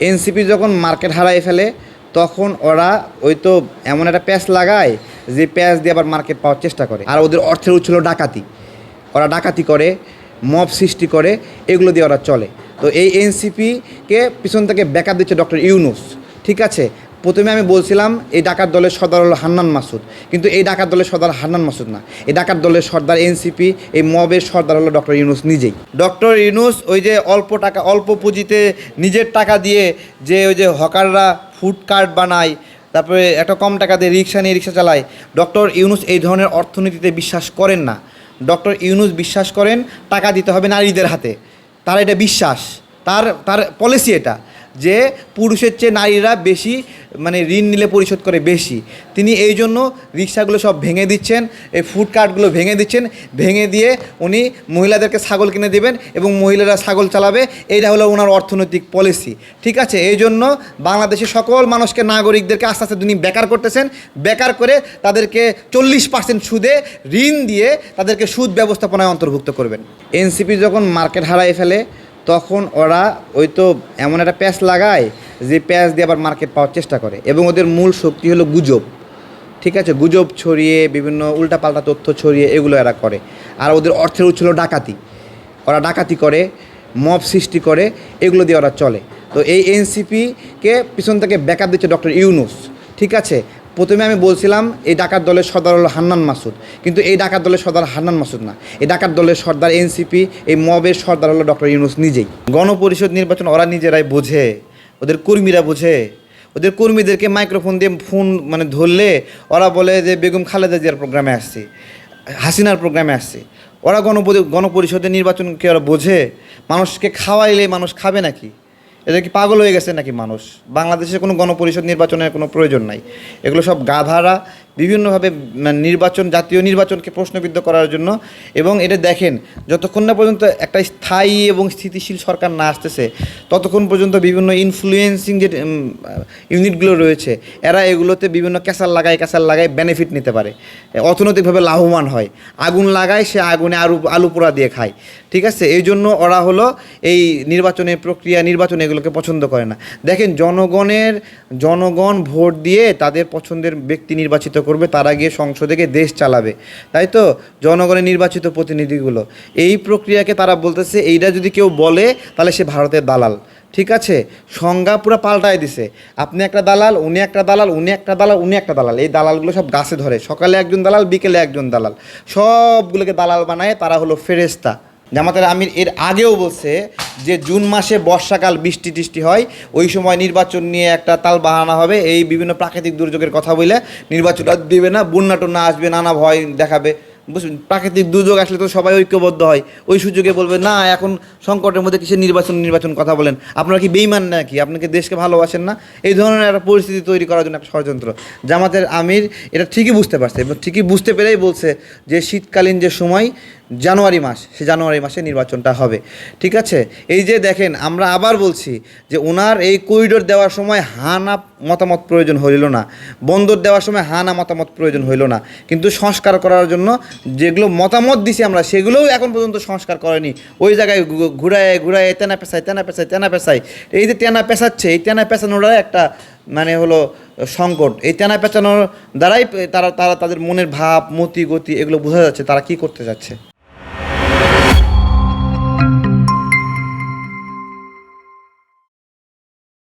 NCP যখন market হারাই ফেলে, তখন ওরা ওই তো এমন একটা প্যাচ লাগায় যে প্যাচ দিয়ে আবার মার্কেট পাওয়ার চেষ্টা করে। আর ওদের অর্থের হলো ডাকাতি। ওরা ডাকাতি করে, মব সৃষ্টি করে, এগুলো দিয়ে ওরা চলে। তো এই এনসিপিকে পিছন থেকে ব্যাকআপ দিচ্ছে ডক্টর ইউনুস। ঠিক আছে? প্রথমে আমি বলছিলাম, এই ডাকাত দলের সর্দার হলো হান্নান মাসুদ। কিন্তু এই ডাকাত দলের সর্দার হান্নান মাসুদ না। এই ডাকাত দলের সর্দার এনসিপি, এই মবের সর্দার হলো ডক্টর ইউনুস নিজেই। ডক্টর ইউনুস ওই যে অল্প টাকা, অল্প পুঁজিতে নিজের টাকা দিয়ে যে ওই যে হকাররা ফুড কার্ট বানায়, তারপরে একটা কম টাকা দিয়ে রিক্সা নিয়ে রিক্সা চালায়, ডক্টর ইউনুস এই ধরনের অর্থনীতিতে বিশ্বাস করেন না। ডক্টর ইউনুস বিশ্বাস করেন, টাকা দিতে হবে নারীদের হাতে। তার এটা বিশ্বাস, তার তার পলিসি এটা। যে পুরুষের চেয়ে নারীরা বেশি মানে ঋণ নিলে পরিশোধ করে বেশি। তিনি এই জন্য রিক্সাগুলো সব ভেঙে দিচ্ছেন, এই ফুড কার্টগুলো ভেঙে দিচ্ছেন। ভেঙে দিয়ে উনি মহিলাদেরকে ছাগল কিনে দেবেন এবং মহিলারা ছাগল চালাবে। এইটা হলো ওনার অর্থনৈতিক পলিসি ঠিক আছে? এই জন্য বাংলাদেশের সকল মানুষকে, নাগরিকদেরকে আস্তে আস্তে তিনি বেকার করতেছেন। বেকার করে তাদেরকে চল্লিশ পার্সেন্ট সুদে ঋণ দিয়ে তাদেরকে সুদ ব্যবস্থাপনায় অন্তর্ভুক্ত করবেন। এনসিপি যখন মার্কেট হারাই ফেলে তখন ওরা ওই তো এমন একটা প্যাচ লাগায় যে প্যাচ দিয়ে আবার মার্কেট পাওয়ার চেষ্টা করে এবং ওদের মূল শক্তি হলো গুজব, ঠিক আছে? গুজব ছড়িয়ে, বিভিন্ন উল্টাপাল্টা তথ্য ছড়িয়ে এগুলো এরা করে। আর ওদের অর্থের হলো ডাকাতি। ওরা ডাকাতি করে, মব সৃষ্টি করে, এগুলো দিয়ে ওরা চলে। তো এই এনসিপিকে পিছন থেকে ব্যাকআপ দিচ্ছে ডক্টর ইউনুস, ঠিক আছে? প্রথমে আমি বলছিলাম, এই ডাকাত দলের সর্দার হলো হান্নান মাসুদ। কিন্তু এই ডাকাত দলের সর্দার হান্নান মাসুদ না। এই ডাকাত দলের সর্দার এনসিপি, এই মবের সর্দার হলো ডক্টর ইউনুস নিজেই। গণপরিষদ নির্বাচন ওরা নিজেরাই বোঝে, ওদের কর্মীরা বোঝে। ওদের কর্মীদেরকে মাইক্রোফোন দিয়ে ফোন মানে ধরলে ওরা বলে যে, বেগম খালেদা জিয়ার প্রোগ্রামে আসছি, হাসিনার প্রোগ্রামে আসছি। ওরা গণপরি, গণপরিষদের নির্বাচনকে ওরা বোঝে। মানুষকে খাওয়াইলে মানুষ খাবে নাকি? এটা কি পাগল হয়ে গেছে নাকি মানুষ? বাংলাদেশে কোনো গণপরিষদ নির্বাচনের কোনো প্রয়োজন নাই। এগুলো সব গাধারা বিভিন্নভাবে মানে নির্বাচন, জাতীয় নির্বাচনকে প্রশ্নবিদ্ধ করার জন্য। এবং এটা দেখেন, যতক্ষণ না পর্যন্ত একটা স্থায়ী এবং স্থিতিশীল সরকার না আসতেছে, ততক্ষণ পর্যন্ত বিভিন্ন ইনফ্লুয়েন্সিং যে ইউনিটগুলো রয়েছে, এরা এগুলোতে বিভিন্ন ক্যাসার লাগায় ক্যাসার লাগায় বেনিফিট নিতে পারে। অর্থনৈতিকভাবে লাভবান হয়। আগুন লাগায়, সে আগুনে আলু আলু পোড়া দিয়ে খায়। ঠিক আছে? এই জন্য ওরা হলো এই নির্বাচনের প্রক্রিয়া, নির্বাচন এগুলোকে পছন্দ করে না। দেখেন, জনগণের, জনগণ ভোট দিয়ে তাদের পছন্দের ব্যক্তি নির্বাচিত করবে, তারা গিয়ে সংসদে গিয়ে দেশ চালাবে। তাই তো? জনগণের নির্বাচিত প্রতিনিধিগুলো। এই প্রক্রিয়াকে তারা বলতেছে, এইটা যদি কেউ বলে, তাহলে সে ভারতের দালাল। ঠিক আছে? সংজ্ঞা পুরো পাল্টায় দিছে। আপনি একটা দালাল, উনি একটা দালাল, উনি একটা দালাল, উনি একটা দালাল। এই দালালগুলো সব গাছে ধরে। সকালে একজন দালাল, বিকেলে একজন দালাল। সবগুলোকে দালাল বানায় তারা হলো ফেরেস্তা জামাতের আমির এর আগেও বলছে যে জুন মাসে বর্ষাকাল বৃষ্টি টিষ্টি হয়। ওই সময় নির্বাচন নিয়ে একটা তাল বাহানা হবে। এই বিভিন্ন প্রাকৃতিক দুর্যোগের কথা বলে নির্বাচন দিবে না। বন্যা টন্যা আসবে, নানা ভয় দেখাবে। প্রাকৃতিক দুর্যোগ আসলে তো সবাই ঐক্যবদ্ধ হয়। ওই সুযোগে বলবে, না, এখন সংকটের মধ্যে কিসের নির্বাচন নির্বাচন কথা বলেন? আপনারা কি বেইমান নাকি? আপনাকে দেশকে ভালোবাসেন না? এই ধরনের একটা পরিস্থিতি তৈরি করার জন্য একটা ষড়যন্ত্র। জামাতের আমির এটা ঠিকই বুঝতে পারছে এবং ঠিকই বুঝতে পেরেই বলছে যে শীতকালীন যে সময় জানুয়ারি মাস, সে জানুয়ারি মাসে নির্বাচনটা হবে। ঠিক আছে? এই যে দেখেন, আমরা আবার বলছি যে ওনার এই করিডোর দেওয়ার সময় হানা মতামত প্রয়োজন হইল না। বন্দর দেওয়ার সময় হানা মতামত প্রয়োজন হইল না। কিন্তু সংস্কার করার জন্য যেগুলো মতামত দিছি আমরা, সেগুলোও এখন পর্যন্ত সংস্কার করেনি। ওই জায়গায় ঘুরায় ঘুরায়, তেনা পেশায় তেনা পেশায় তেনা পেশায় এই যে তেনা পেশাচ্ছে এই তেনা পেশানোরা একটা মানে হলো সংকট। এই তেনা পেঁচানোর দ্বারাই তারা তারা তাদের মনের ভাব, মতি, গতি এগুলো বোঝা যাচ্ছে, তারা কি করতে যাচ্ছে